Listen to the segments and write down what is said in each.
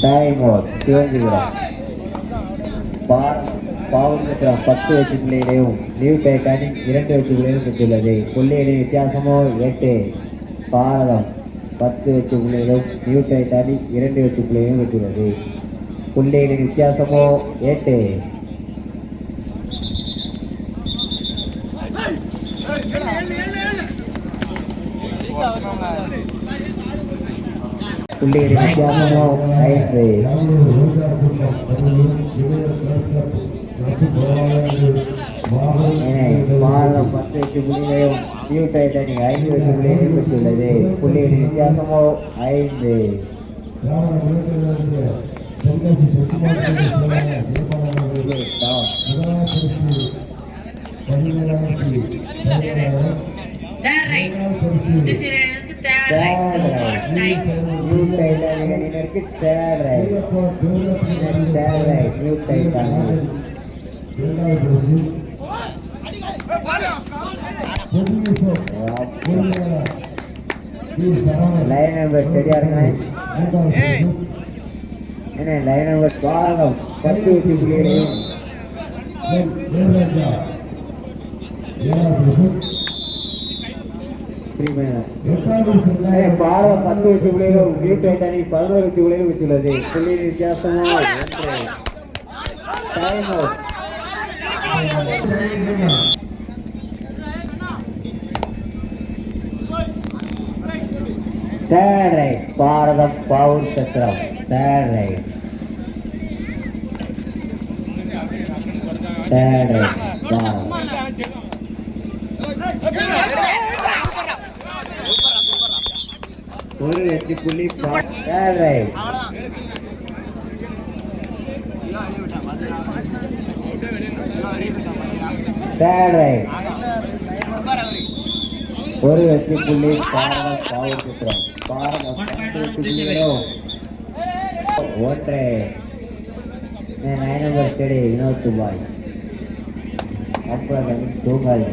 Time out சிவஞ்சிபுரம் பாவம் பத்து வெற்றிகளையும் new Titanic இரண்டு வெற்றிகளையும் பெற்றுள்ளது. புள்ளிகளின் வித்தியாசமோ எட்டு. பாரதம் பத்து வெற்றிகளையும் நியூ டைட்டானிக் இரண்டு வெற்றிகளையும் பெற்றுள்ளது. புள்ளிகளின் வித்தியாசமோ எட்டு. புள்ளிகளின் வித்தியாசமோ ஐந்து பாரதம் பத்து எட்டு புள்ளிகளையும் நியூ டைட்டானிக் ஐந்து எட்டு புள்ளிகளையும் பெற்றுள்ளது புள்ளிகளின் வித்தியாசமோ ஐந்து This is எனக்கு third right. Third right. New Titanic அணியினருக்கு third right third right new Titanic line number சரியா இருங்க என்ன லைன் நம்பர் பாரதம் பத்து எட்டு புள்ளிகளையும் ஏய், பாரதம் பத்து வெற்றி புள்ளிகளும் நியூ டைட்டானிக் பதினோரு வெற்றி புள்ளிகளும் வெற்றுள்ளது புள்ளியின் வித்தியாசமா ஒன்று time out third right Bharatam power சத்திரம் third right third right Bharatam ஒரு எட்டு புள்ளி ஏழரை ரைட் ஒரு வெற்றி புள்ளி பாரதம் பவுர் சத்திரம் பாரதம் பத்து nine number study Vinod Dubai. அப்புறம் தூங்காது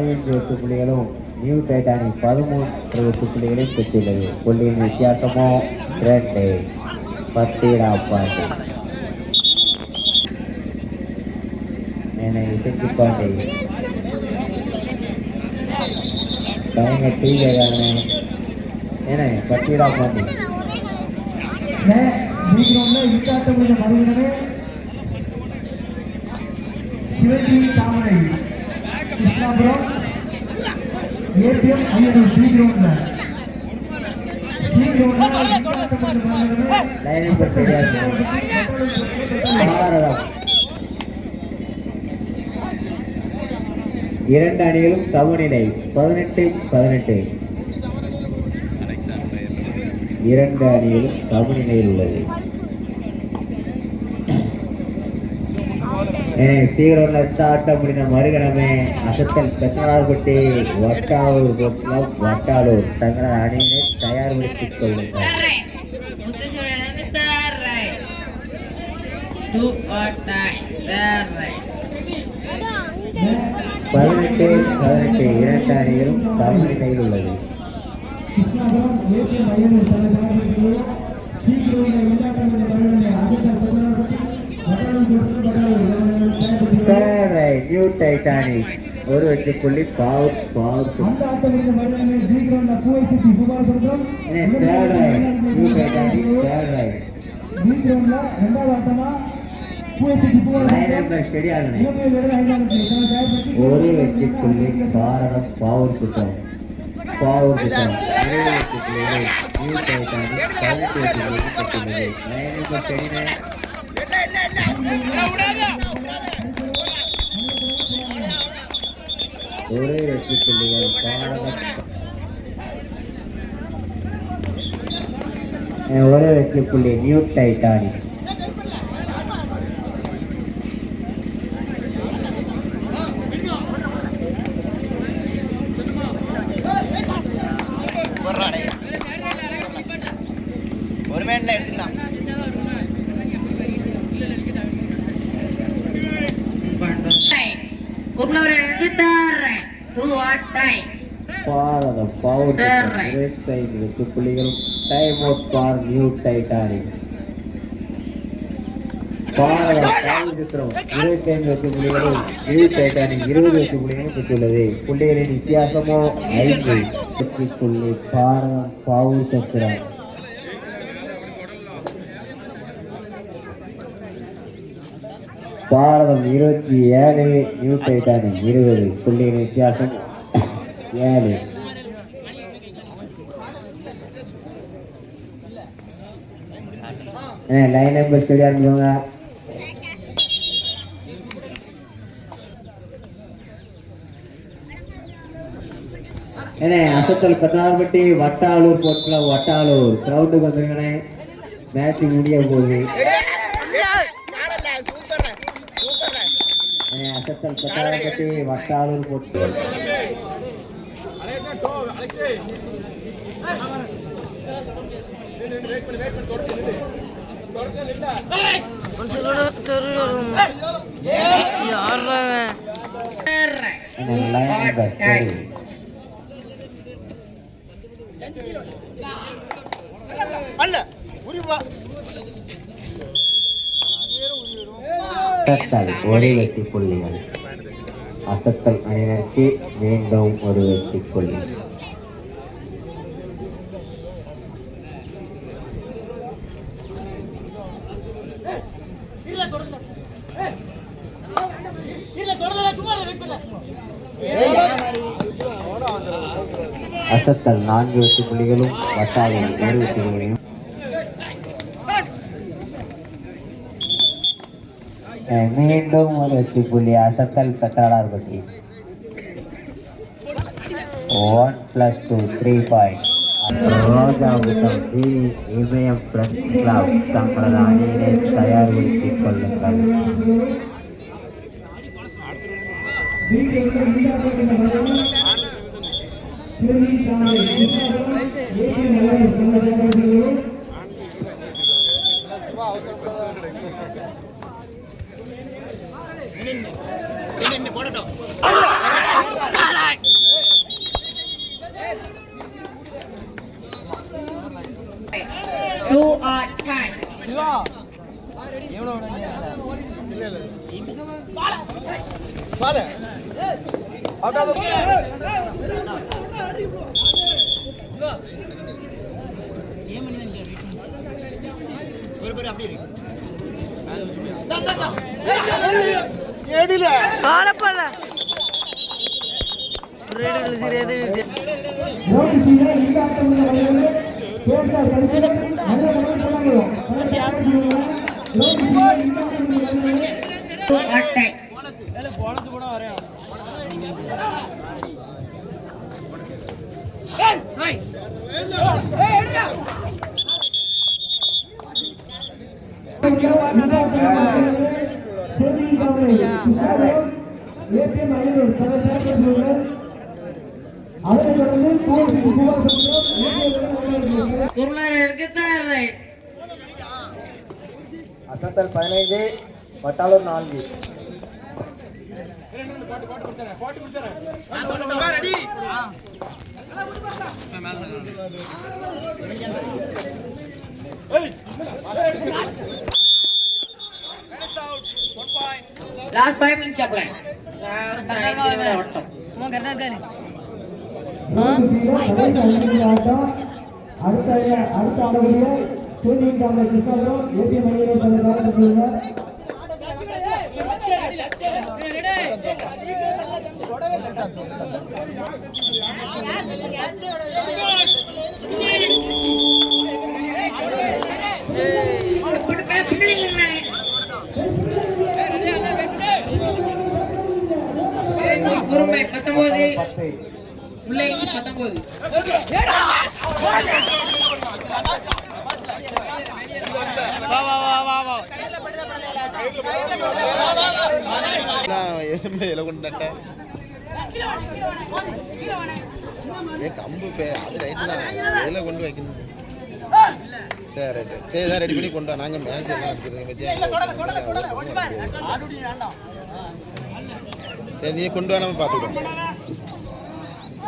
பதினைந்து வெற்றி புள்ளிகளும் நியூ டைட்டானிக் பதிமூன்று வெற்றி புள்ளிகளை பெற்றுள்ளது. புள்ளியின் வித்தியாசமோ ரெண்டு பத்தீராம் பாண்டி என்னை இசைக்கு பாண்டி பையங்க டீ கேட்காங்க ஏன்னா பத்தீரா பாண்டி சிவஜி தாமரை. கிருஷ்ணாபுரம். ஏடிஎம் ஐயனூர் டி கிரவுண்ட்ல. லைன் நம்பர் தெரியாது. இரண்டு அணிகளும் சமநிலை. பதினெட்டு பதினெட்டு. இரண்டு அணிகளும் சமநிலையில் உள்ளது. எனவே சீரோல ஆட்டம் முடிந்த மறுகணமே அசத்தல் பெத்தனார்பட்டி வட்டாளூர் குளம் வட்டாளூர் தங்கள் அணியினை தயார்படுத்திக் கொள்ளுங்கள். பதினெட்டு பதினெட்டு இரண்டு அணிகளும் தமிழ் கையில் உள்ளது. சீக்கிரம் நியூ டைட்டானிக் ஒரு வெற்றி புள்ளி பாவ் பாவ். அந்த ஆட்டமுள்ள மறுவினரே டி கிரவுண்ட்ல பூவை சுற்றி புகார்படுத்தும் third right new Titanic third right D கிரவுண்ட்ல ரெண்டாவது ஆட்டமா பூவை சுற்றி லைன் புகார் நம்பர் ஸ்டெடியாகணும் இலங்கை வீரர் ஐந்தாம் தேதி ஒரு வெற்றி புள்ளி பாரதம் பாவூர் குற்றம் பாவூர் குற்றம் இருபது வெற்றி புள்ளிகள் நியூ டைட்டானிக் பதினெட்டு வெற்றி நம்பர் ஸ்டெடினே ஒரே வெற்றி புள்ளிகள் பாரதம் ஒரே வெற்றி புள்ளி new Titanic குருளவர்களுக்கு third right to add time Bharatam பவுன் Third right. இருபத்தைந்து வெற்றி புள்ளிகளும் time out for new Titanic Bharatam பவுன் சித்திரம் இருபத்தைந்து வெற்றி புள்ளிகளும் நியூ டைட்டானிக் இருபது வெற்றி புள்ளிகளும் பெற்றுள்ளது. புள்ளிகளின் வித்தியாசமோ ஐந்து. வெற்றி புள்ளி பாரதம் பவுன் சித்திரம் பாரதம் இருபத்தி ஏழு நியூ டைட்டானிக் இருபது. புள்ளியின் வித்தியாசம் ஏழு. லைன் நம்பர் சரியா இருந்தவங்க ஏண்ணே அசத்தல் பத்தாவப்பட்டி வட்டாளூர் போட்டில் வட்டாளூர் கிரவுண்டுக்கு வந்துருங்கண்ணே மேட்ச் முடிய போகுது அசத்தல் பத்தாவப்பட்டி வட்டாளூர் போட்டி ஒரு வெற்றி புள்ளிகள் அசத்தல் அணியினருக்கு மீண்டும் ஒரு வெற்றி புள்ளி அசத்தல் நான்கு வெற்றி புள்ளிகளும் வட்டாளி ஒரு வெற்றி புள்ளிகளும். அஹ் மீண்டும் ஒரு வெற்றி புள்ளி அசத்தல் பெற்றாளர் பற்றி one plus two three point Rojapuram the Imayam plus club தங்களது அணியினை தயார்படுத்திக் கொள்ளுங்கள். டூ ஆட் டைம் காலப்பல்ல ரேடுகள் சரியாது ரோடு சீல இந்த ஆட்டம் நடக்கிறது பேச கழிச்சு நல்ல கணக்கு பண்ணணும் அசத்தல் பதினைந்து வட்டாளூர் நான்கு. லாஸ்ட் ஃபைவ் மினிட்ஸ் அப்ளை அம்மா கரெக்டா இருக்காரு ஆட்டம் அடுத்த அடுத்த ஆடக்கூடிய சூரியன் காமரை கிருஷ்ணாபுரம் ஏடிஎம் ஐநூறு தலைவர் குருமை பத்தொன்பது முல்லைக்கு பத்தொன்பது வா வா வா வா வா இலை கொண்டு நட்ட ஏ கம்பு பே அது ரைட்டு தான். இதில் கொண்டு வைக்கணும்? சரி ரைட்டு சரி தான் ரெடி பண்ணி கொண்டு நாங்கள் மேட்ச் எல்லாம் எடுத்துருக்கோம் பற்றியா சரி நீ கொண்டு வா நம்ம பார்த்துக்கிடுவோம்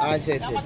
ஆ சரி சரி.